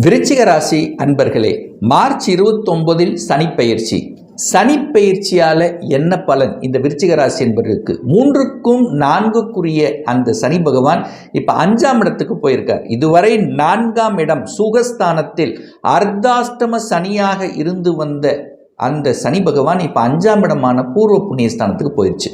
விருச்சிக ராசி அன்பர்களே மார்ச் இருபத்தொன்பதில் சனிப்பயிற்சி சனி பயிற்சியால் என்ன பலன்? இந்த விருச்சிக ராசி என்பதற்கு மூன்றுக்கும் நான்குக்குரிய அந்த சனி பகவான் இப்போ அஞ்சாம் இடத்துக்கு போயிருக்கார். இதுவரை நான்காம் இடம் சுகஸ்தானத்தில் அர்த்தாஷ்டம சனியாக இருந்து வந்த அந்த சனி பகவான் இப்போ அஞ்சாம் இடமான பூர்வ புண்ணியஸ்தானத்துக்கு போயிடுச்சு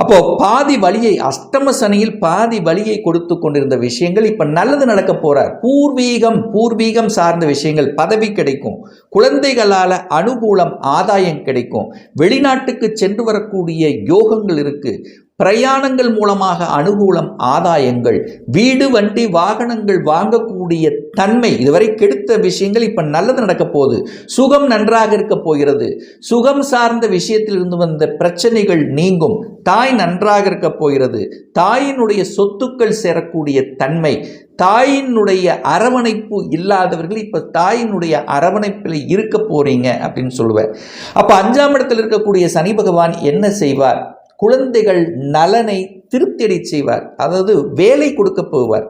அப்போது பாதி வழியை அஷ்டம சனியில் பாதி வழியை கொடுத்து கொண்டிருந்த விஷயங்கள் இப்போ நல்லது நடக்க போகிறார் பூர்வீகம் பூர்வீகம் சார்ந்த விஷயங்கள் பதவி கிடைக்கும். குழந்தைகளால் அனுகூலம் ஆதாயம் கிடைக்கும். வெளிநாட்டுக்கு சென்று வரக்கூடிய யோகங்கள் இருக்குது பிரயாணங்கள் மூலமாக அனுகூலம் ஆதாயங்கள் வீடு வண்டி வாகனங்கள் வாங்கக்கூடிய தன்மை இதுவரை கெடுத்த விஷயங்கள் இப்போ நல்லது நடக்க போகுது. சுகம் நன்றாக இருக்க போகிறது. சுகம் சார்ந்த விஷயத்தில் இருந்து வந்த பிரச்சனைகள் நீங்கும். தாய் நன்றாக இருக்க போகிறது. தாயினுடைய சொத்துக்கள் சேரக்கூடிய தன்மை தாயினுடைய அரவணைப்பு இல்லாதவர்கள் இப்போ தாயினுடைய அரவணைப்பில் இருக்க போறீங்க அப்படின்னு சொல்லுவேன் அப்போ அஞ்சாம் இடத்தில் இருக்கக்கூடிய சனி பகவான் என்ன செய்வார்? குழந்தைகள் நலனை திருப்தியடை செய்வார். அதாவது வேலை கொடுக்க போவார்.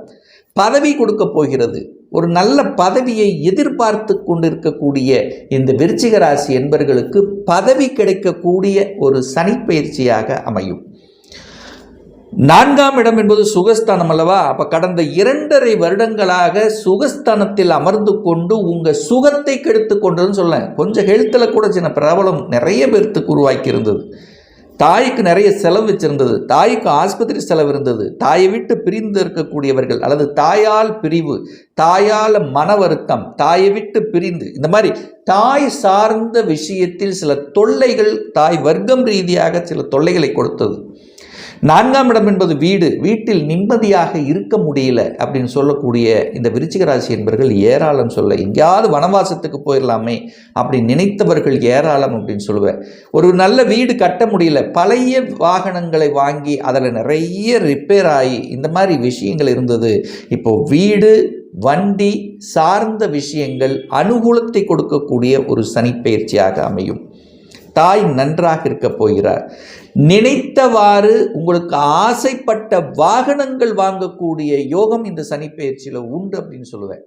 பதவி கொடுக்க போகிறது. ஒரு நல்ல பதவியை எதிர்பார்த்து கொண்டிருக்கக்கூடிய இந்த விருச்சிக ராசி என்பவர்களுக்கு பதவி கிடைக்கக்கூடிய ஒரு சனிப்பயிற்சியாக அமையும். நான்காம் இடம் என்பது சுகஸ்தானம் அல்லவா? அப்போ கடந்த இரண்டரை வருடங்களாக சுகஸ்தானத்தில் அமர்ந்து கொண்டு உங்கள் சுகத்தை கெடுத்து கொண்டதுன்னு சொல்ல கொஞ்சம் ஹெல்த்தில் கூட சின்ன பிரபலம் நிறைய பேர்த்துக்கு உருவாக்கி இருந்தது தாய்க்கு நிறைய செலவு வச்சிருந்தது. தாய்க்கு ஆஸ்பத்திரி செலவு இருந்தது. தாயை விட்டு பிரிந்து இருக்கக்கூடியவர்கள் அல்லது தாயால் பிரிவு தாயால் மன வருத்தம் தாயை விட்டு பிரிந்து இந்த மாதிரி தாய் சார்ந்த விஷயத்தில் சில தொல்லைகள் தாய் வர்க்கம் ரீதியாக சில தொல்லைகளை கொடுத்தது. நான்காம் இடம் என்பது வீடு. வீட்டில் நிம்மதியாக இருக்க முடியல அப்படின்னு சொல்லக்கூடிய இந்த விருச்சிக ராசி என்பவர்கள் ஏராளம் சொல்ல எங்கேயாவது வனவாசத்துக்கு போயிடலாமே அப்படி நினைத்தவர்கள் ஏராளம் அப்படின்னு சொல்லுவேன். ஒரு நல்ல வீடு கட்ட முடியல பழைய வாகனங்களை வாங்கி அதில் நிறைய ரிப்பேர் ஆகி இந்த மாதிரி விஷயங்கள் இருந்தது. இப்போ வீடு வண்டி சார்ந்த விஷயங்கள் அனுகூலத்தை கொடுக்கக்கூடிய ஒரு சனிப்பெயர்ச்சியாக அமையும். தாய் நன்றாக இருக்க போகிறார். நினைத்தவாறு உங்களுக்கு ஆசைப்பட்ட வாகனங்கள் வாங்கக்கூடிய யோகம் இந்த சனிப்பெயர்ச்சியில் உண்டு அப்படின்னு சொல்லுவேன்.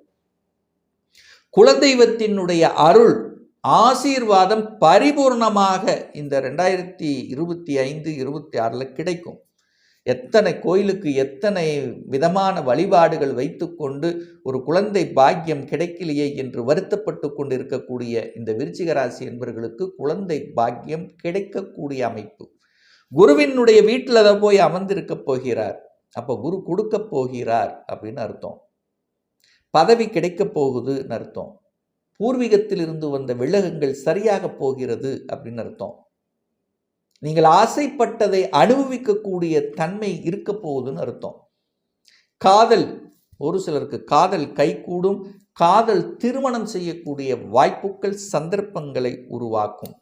குலதெய்வத்தினுடைய அருள் ஆசீர்வாதம் பரிபூர்ணமாக இந்த ரெண்டாயிரத்தி இருபத்தி ஐந்து இருபத்தி ஆறில் கிடைக்கும். எத்தனை கோயிலுக்கு எத்தனை விதமான வழிபாடுகள் வைத்துக்கொண்டு ஒரு குழந்தை பாக்கியம் கிடைக்கலையே என்று வருத்தப்பட்டு கொண்டு இருக்கக்கூடிய இந்த விருச்சிக ராசி என்பவர்களுக்கு குழந்தை பாக்கியம் கிடைக்கக்கூடிய அமைப்பு. குருவினுடைய வீட்டில் அதை போய் அமர்ந்திருக்க போகிறார். அப்போ குரு கொடுக்க போகிறார் அப்படின்னு அர்த்தம். பதவி கிடைக்க போகுதுன்னு அர்த்தம். பூர்வீகத்திலிருந்து வந்த விலகங்கள் சரியாக போகிறது அப்படின்னு அர்த்தம். நீங்கள் ஆசைப்பட்டதை அனுபவிக்கக்கூடிய தன்மை இருக்க போகுதுன்னு அர்த்தம். காதல் ஒரு சிலருக்கு காதல் கைகூடும். காதல் திருமணம் செய்யக்கூடிய வாய்ப்புகள் சந்தர்ப்பங்களை உருவாக்கும்.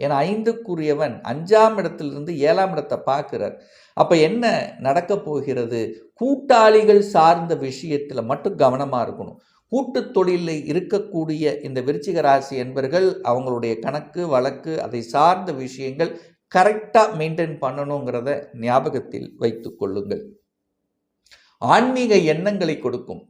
ஏன்னா ஐந்துக்குரியவன் அஞ்சாம் இடத்திலிருந்து ஏழாம் இடத்தை பார்க்கிறார். அப்போ என்ன நடக்க போகிறது? கூட்டாளிகள் சார்ந்த விஷயத்தில் மட்டும் கவனமாக இருக்கணும். கூட்டு தொழிலில் இருக்கக்கூடிய இந்த விருச்சிக ராசி என்பர்கள் அவங்களுடைய கணக்கு வழக்கு அதை சார்ந்த விஷயங்கள் கரெக்டாக மெயின்டைன் பண்ணணுங்கிறத ஞாபகத்தில் வைத்து கொள்ளுங்கள். ஆன்மீக எண்ணங்களை கொடுக்கும்.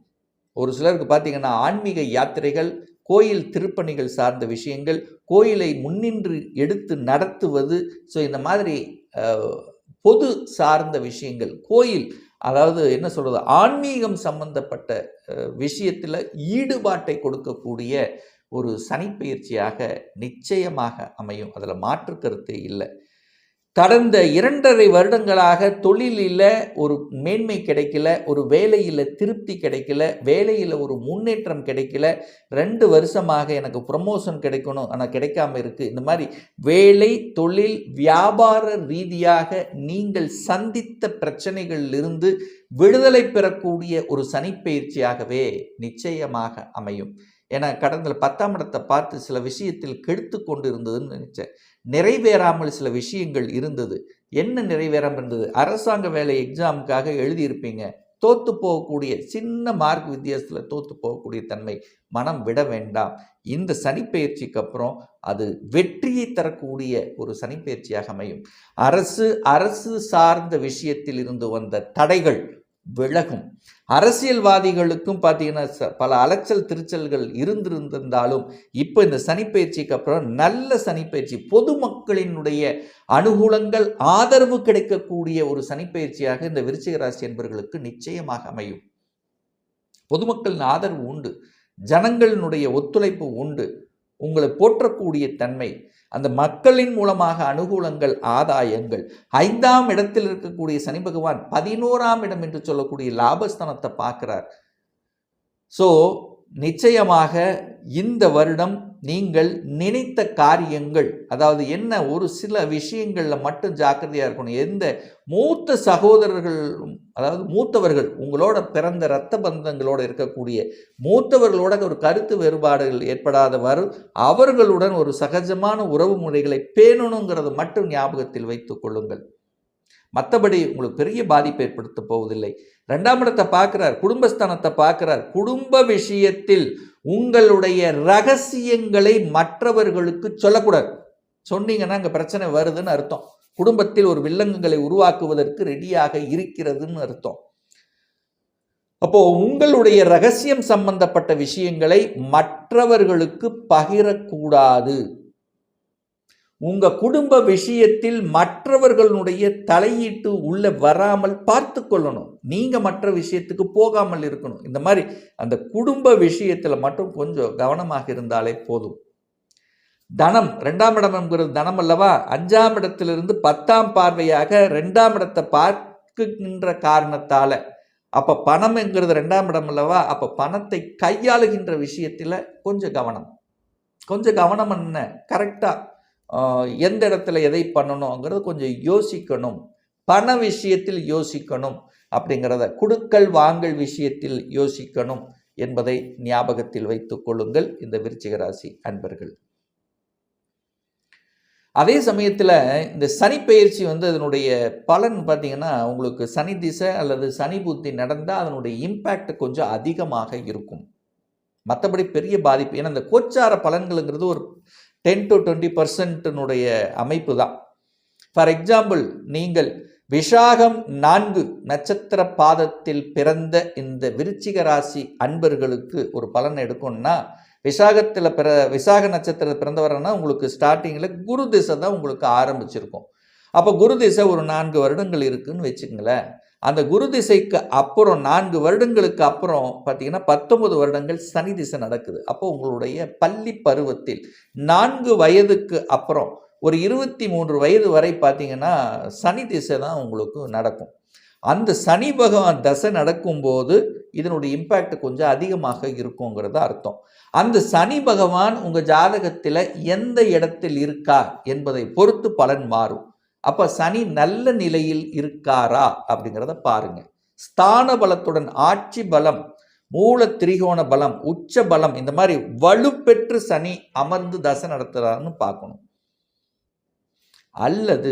ஒரு சிலருக்கு பார்த்தீங்கன்னா ஆன்மீக யாத்திரைகள் கோயில் திருப்பணிகள் சார்ந்த விஷயங்கள் கோயிலை முன்னின்று எடுத்து நடத்துவது ஸோ இந்த மாதிரி பொது சார்ந்த விஷயங்கள் கோயில் அதாவது என்ன சொல்கிறது ஆன்மீகம் சம்பந்தப்பட்ட விஷயத்தில் ஈடுபாட்டை கொடுக்கக்கூடிய ஒரு சனிப்பயிற்சியாக நிச்சயமாக அமையும். அதில் மாற்று கருத்தே இல்லை. கடந்த இரண்டரை வருடங்களாக தொழிலில் ஒரு மேன்மை கிடைக்கல ஒரு வேலையில் திருப்தி கிடைக்கல வேலையில் ஒரு முன்னேற்றம் கிடைக்கல. ரெண்டு வருஷமாக எனக்கு ப்ரமோஷன் கிடைக்கணும் ஆனால் கிடைக்காம இருக்குது இந்த மாதிரி வேலை தொழில் வியாபார ரீதியாக நீங்கள் சந்தித்த பிரச்சனைகளிலிருந்து விடுதலை பெறக்கூடிய ஒரு சனிப்பயிற்சியாகவே நிச்சயமாக அமையும். ஏன்னா கடந்த பத்தாம் இடத்தை பார்த்து சில விஷயத்தில் கெடுத்து கொண்டு இருந்ததுன்னு நினச்சேன். நிறைவேறாமல் சில விஷயங்கள் இருந்தது. என்ன நிறைவேறாமல் இருந்தது? அரசாங்க வேலை எக்ஸாமுக்காக எழுதியிருப்பீங்க. தோத்து போகக்கூடிய சின்ன மார்க் வித்தியாசத்தில் தோத்து போகக்கூடிய தன்மை மனம் விட வேண்டாம். இந்த சனிப்பெயர்ச்சிக்கு அப்புறம் அது வெற்றியை தரக்கூடிய ஒரு சனிப்பெயர்ச்சியாக அமையும். அரசு அரசு சார்ந்த விஷயத்தில் இருந்து வந்த தடைகள் விலகும். அரசியல்வாதிகளுக்கும் பார்த்தீங்கன்னா ச- பல அலைச்சல் திருச்சல்கள் இருந்திருந்திருந்தாலும் இப்போ இந்த சனிப்பயிற்சிக்கு அப்புறம் நல்ல சனிப்பயிற்சி பொதுமக்களினுடைய அனுகூலங்கள் ஆதரவு கிடைக்கக்கூடிய ஒரு சனிப்பயிற்சியாக இந்த விருச்சிக ராசி என்பவர்களுக்கு நிச்சயமாக அமையும். பொதுமக்களின் ஆதரவு உண்டு. ஜனங்களினுடைய ஒத்துழைப்பு உண்டு. உங்களை போற்றக்கூடிய தன்மை அந்த மக்களின் மூலமாக அனுகூலங்கள் ஆதாயங்கள். ஐந்தாம் இடத்தில் இருக்கக்கூடிய சனி பகவான் பதினோராம் இடம் என்று சொல்லக்கூடிய லாபஸ்தானத்தை பார்க்கிறார். ஸோ நிச்சயமாக இந்த வருடம் நீங்கள் நினைத்த காரியங்கள் அதாவது என்ன ஒரு சில விஷயங்களில் மட்டும் ஜாக்கிரதையாக இருக்கணும். எந்த மூத்த சகோதரர்கள் அதாவது மூத்தவர்கள் உங்களோட பிறந்த இரத்த பந்தங்களோட இருக்கக்கூடிய மூத்தவர்களோட ஒரு கருத்து வேறுபாடுகள் ஏற்படாதவாறு அவர்களுடன் ஒரு சகஜமான உறவு முறைகளை பேணணுங்கிறத மட்டும் ஞாபகத்தில் வைத்துக் கொள்ளுங்கள். மற்றபடி உங்களுக்கு பெரிய பாதிப்பு ஏற்படுத்தப் போவதில்லை. ரெண்டாம் இடத்தை பார்க்குறார் குடும்பஸ்தானத்தை பார்க்குறார். குடும்ப விஷயத்தில் உங்களுடைய ரகசியங்களை மற்றவர்களுக்கு சொல்லக்கூடாது. சொன்னீங்கன்னா அங்கே பிரச்சனை வருதுன்னு அர்த்தம். குடும்பத்தில் ஒரு வில்லங்குகளை உருவாக்குவதற்கு ரெடியாக இருக்கிறதுன்னு அர்த்தம். அப்போ உங்களுடைய ரகசியம் சம்பந்தப்பட்ட விஷயங்களை மற்றவர்களுக்கு பகிரக்கூடாது. உங்க குடும்ப விஷயத்தில் மற்றவர்களுடைய தலையீட்டு உள்ள வராமல் பார்த்து கொள்ளணும். நீங்க மற்ற விஷயத்துக்கு போகாமல் இருக்கணும். இந்த மாதிரி அந்த குடும்ப விஷயத்தில் மட்டும் கொஞ்சம் கவனமாக இருந்தாலே போதும். தனம் ரெண்டாம் இடம் என்கிறது தனம் அல்லவா? அஞ்சாம் இடத்திலிருந்து பத்தாம் பார்வையாக ரெண்டாம் இடத்தை பார்க்கின்ற காரணத்தால. அப்போ பணம் என்கிறது ரெண்டாம் இடம் அல்லவா? அப்போ பணத்தை கையாளுகின்ற விஷயத்தில் கொஞ்சம் கவனம். கொஞ்சம் கவனம் என்ன? கரெக்டாக எந்த இடத்துல எதை பண்ணணுங்கிறது கொஞ்சம் யோசிக்கணும். பண விஷயத்தில் யோசிக்கணும் அப்படிங்கிறத குடுக்கல் வாங்கல் விஷயத்தில் யோசிக்கணும் என்பதை ஞாபகத்தில் வைத்துக் கொள்ளுங்கள் இந்த விருச்சிக ராசி அன்பர்கள். அதே சமயத்தில் இந்த சனி பயிற்சி வந்து அதனுடைய பலன் பார்த்தீங்கன்னா உங்களுக்கு சனி திசை அல்லது சனி புத்தி நடந்தால் அதனுடைய இம்பேக்ட் கொஞ்சம் அதிகமாக இருக்கும். மற்றபடி பெரிய பாதிப்பு ஏன்னா இந்த கோச்சார பலன்களுங்கிறது ஒரு டென் டு டுவெண்ட்டி பர்சன்ட்டினுடைய அமைப்பு தான். ஃபார் எக்ஸாம்பிள் நீங்கள் விஷாகம் நான்கு நட்சத்திர பாதத்தில் பிறந்த இந்த விருச்சிக ராசி அன்பர்களுக்கு ஒரு பலன் எடுக்கணும்னா விசாகத்தில் பிற விசாக நட்சத்திரத்தில் பிறந்தவரன்னா உங்களுக்கு ஸ்டார்டிங்கில் குரு திசை தான் உங்களுக்கு ஆரம்பிச்சிருக்கும். அப்போ குரு திசை ஒரு நான்கு வருடங்கள் இருக்குதுன்னு வச்சுங்களேன் அந்த குரு திசைக்கு அப்புறம் நான்கு வருடங்களுக்கு அப்புறம் பார்த்தீங்கன்னா பத்தொன்பது வருடங்கள் சனி திசை நடக்குது. அப்போ உங்களுடைய பள்ளி பருவத்தில் நான்கு வயதுக்கு அப்புறம் ஒரு இருபத்தி மூன்று வயது வரை பார்த்தீங்கன்னா சனி திசை தான் உங்களுக்கு நடக்கும். அந்த சனி பகவான் தசை நடக்கும்போது இதனுடைய இம்பேக்ட் கொஞ்சம் அதிகமாக இருக்குங்கிறது அர்த்தம். அந்த சனி பகவான் உங்கள் ஜாதகத்தில் எந்த இடத்தில் இருக்கா என்பதை பொறுத்து பலன் மாறும். அப்போ சனி நல்ல நிலையில் இருக்காரா அப்படிங்கிறத பாருங்க. ஸ்தான பலத்துடன் ஆட்சி பலம் மூல திரிகோண பலம் உச்ச பலம் இந்த மாதிரி வலுப்பெற்று சனி அமர்ந்து தசை நடத்துகிறாருன்னு பார்க்கணும். அல்லது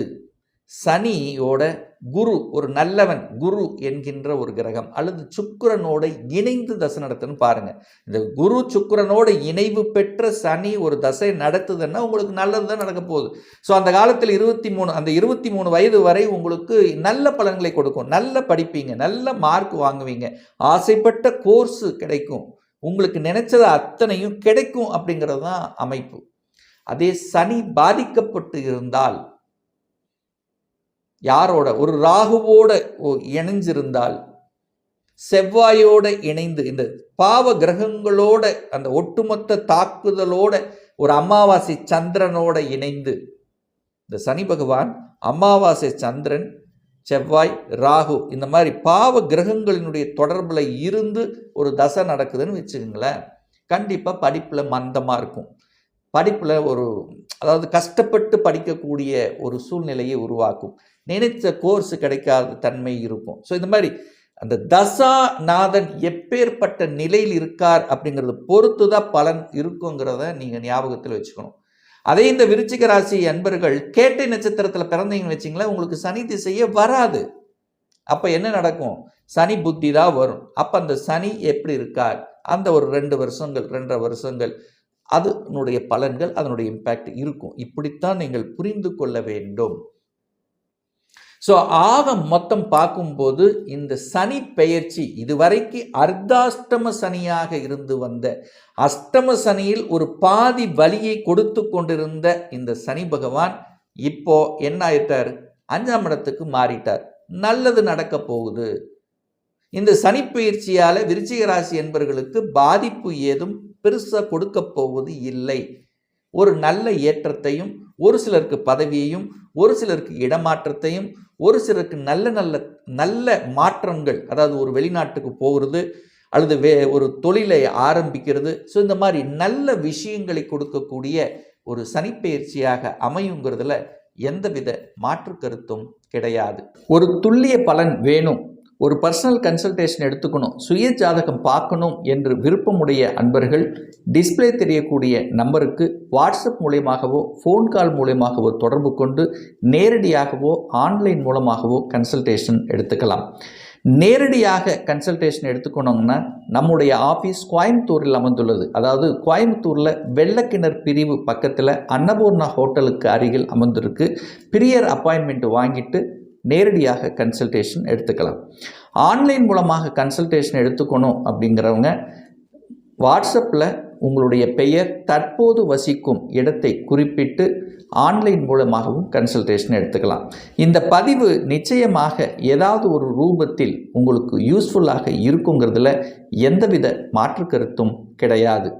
சனியோட குரு ஒரு நல்லவன் குரு என்கின்ற ஒரு கிரகம். அல்லது சுக்கிரனோட இணைந்து தசை நடத்துன்னு பாருங்க. இந்த குரு சுக்கரனோட இணைவு பெற்ற சனி ஒரு தசை நடத்துதுன்னா உங்களுக்கு நல்லது தான் நடக்க போகுது. ஸோ அந்த காலத்தில் இருபத்தி மூணு அந்த இருபத்தி மூணு வயது வரை உங்களுக்கு நல்ல பலன்களை கொடுக்கும். நல்ல படிப்பீங்க நல்ல மார்க் வாங்குவீங்க. ஆசைப்பட்ட கோர்ஸ் கிடைக்கும். உங்களுக்கு நினைச்சது அத்தனையும் கிடைக்கும் அப்படிங்கிறது தான் அமைப்பு. அதே சனி பாதிக்கப்பட்டு இருந்தால் யாரோட? ஒரு ராகுவோட ஒ- இணைஞ்சிருந்தால் செவ்வாயோட இணைந்து இந்த பாவ கிரகங்களோட அந்த ஒட்டுமொத்த தாக்குதலோட ஒரு அமாவாசை சந்திரனோட இணைந்து இந்த சனி பகவான் அமாவாசை சந்திரன் செவ்வாய் ராகு இந்த மாதிரி பாவ கிரகங்களினுடைய தொடர்பில் இருந்து ஒரு தசை நடக்குதுன்னு வச்சுக்கோங்களேன் கண்டிப்பாக படிப்பில் மந்தமாக இருக்கும். படிப்பில் ஒரு அதாவது கஷ்டப்பட்டு படிக்கக்கூடிய ஒரு சூழ்நிலையை உருவாக்கும். நினைத்த கோர்ஸ் கிடைக்காத தன்மை இருக்கும். ஸோ இந்த மாதிரி அந்த தசாநாதன் எப்பேற்பட்ட நிலையில் இருக்கார் அப்படிங்கிறத பொறுத்து தான் பலன் இருக்குங்கிறத நீங்கள் ஞாபகத்தில் வச்சுக்கணும். அதே இந்த விருச்சிக ராசி அன்பர்கள் கேட்டை நட்சத்திரத்தில் பிறந்தீங்கன்னு வச்சிங்களேன் உங்களுக்கு சனி திசையே வராது. அப்போ என்ன நடக்கும்? சனி புத்தி தான் வரும். அப்போ அந்த சனி எப்படி இருக்கார்? அந்த ஒரு ரெண்டு வருஷங்கள் ரெண்டரை வருஷங்கள் அதனுடைய பலன்கள் அதனுடைய இம்பேக்ட் இருக்கும். இப்படித்தான் நீங்கள் புரிந்து கொள்ள வேண்டும். ஸோ ஆக மொத்தம் பார்க்கும்போது இந்த சனி பெயர்ச்சி இதுவரைக்கு அர்த்தாஷ்டம சனியாக இருந்து வந்த அஷ்டம சனியில் ஒரு பாதி வலியை கொடுத்து கொண்டிருந்த இந்த சனி பகவான் இப்போ என்ன ஆயிட்டார்? அஞ்சாம் இடத்துக்கு மாறிட்டார். நல்லது நடக்க போகுது. இந்த சனி பயிற்சியால் விருச்சிக ராசி என்பவர்களுக்கு பாதிப்பு ஏதும் பெருசாக கொடுக்க போவது இல்லை. ஒரு நல்ல ஏற்றத்தையும் ஒரு சிலருக்கு பதவியையும் ஒரு சிலருக்கு இடமாற்றத்தையும் ஒரு சிலருக்கு நல்ல நல்ல நல்ல மாற்றங்கள் அதாவது ஒரு வெளிநாட்டுக்கு போகிறது அல்லது வே ஒரு தொழிலை ஆரம்பிக்கிறது. ஸோ இந்த மாதிரி நல்ல விஷயங்களை கொடுக்கக்கூடிய ஒரு சனிப்பெயர்ச்சியாக அமையுங்கிறதுல எந்தவித மாற்று கருத்தும் கிடையாது. ஒரு துல்லிய பலன் வேணும். ஒரு பர்சனல் கன்சல்டேஷன் எடுத்துக்கணும். சுய ஜாதகம் பார்க்கணும் என்று விருப்பமுடைய அன்பர்கள் டிஸ்ப்ளே தெரியக்கூடிய நம்பருக்கு வாட்ஸ்அப் மூலியமாகவோ ஃபோன் கால் மூலியமாகவோ தொடர்பு கொண்டு நேரடியாகவோ ஆன்லைன் மூலமாகவோ கன்சல்டேஷன் எடுத்துக்கலாம். நேரடியாக கன்சல்டேஷன் எடுத்துக்கணுங்கன்னா நம்முடைய ஆஃபீஸ் கோயம்புத்தூரில் அமர்ந்துள்ளது அதாவது கோயம்புத்தூரில் வெள்ளக்கிணர் பிரிவு பக்கத்தில் அன்னபூர்ணா ஹோட்டலுக்கு அருகில் அமர்ந்திருக்கு பிரியர் அப்பாயின்மெண்ட் வாங்கிட்டு நேரடியாக கன்சல்டேஷன் எடுத்துக்கலாம். ஆன்லைன் மூலமாக கன்சல்டேஷன் எடுத்துக்கணும் அப்படிங்கிறவங்க வாட்ஸ்அப்பில் உங்களுடைய பெயர் தற்போது வசிக்கும் இடத்தை குறிப்பிட்டு ஆன்லைன் மூலமாகவும் கன்சல்டேஷன் எடுத்துக்கலாம். இந்த பதிவு நிச்சயமாக ஏதாவது ஒரு ரூபத்தில் உங்களுக்கு யூஸ்ஃபுல்லாக இருக்குங்கிறதுல எந்தவித மாற்று கருத்தும் கிடையாது.